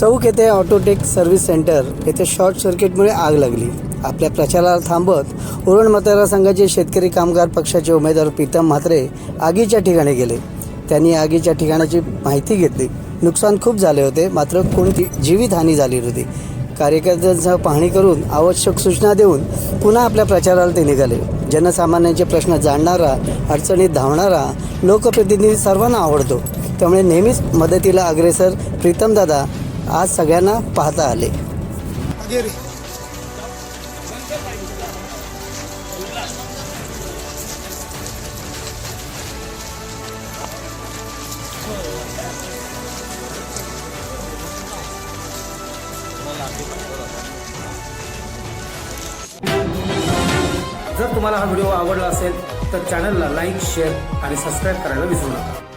चौक येथे Autotech service center येथे short सर्किटमुळे आग लागली. आपल्या प्रचाराला थांबत उरण मतदारसंघाचे शेतकरी कामगार पक्षाचे उमेदवार प्रीतम म्हात्रे आगीच्या ठिकाणी गेले. त्यांनी आगीच्या ठिकाणाची माहिती घेतली. नुकसान खूप झाले होते मात्र कोणती जीवितहानी झाली नव्हती. कार्यकर्त्यांसह पाहणी करून आवश्यक सूचना देऊन पुन्हा आपल्या प्रचाराला ते निघाले. जनसामान्यांचे प्रश्न जाणणारा अडचणीत धावणारा लोकप्रतिनिधी सर्वांना आवडतो. त्यामुळे नेहमीच मदतीला अग्रेसर प्रीतमदादा आज सगळ्यांना पाहता आले. जर तुम्हाला हा व्हिडिओ आवडला असेल तर चॅनलला लाईक शेअर आणि सबस्क्राईब करायला विसरू नका.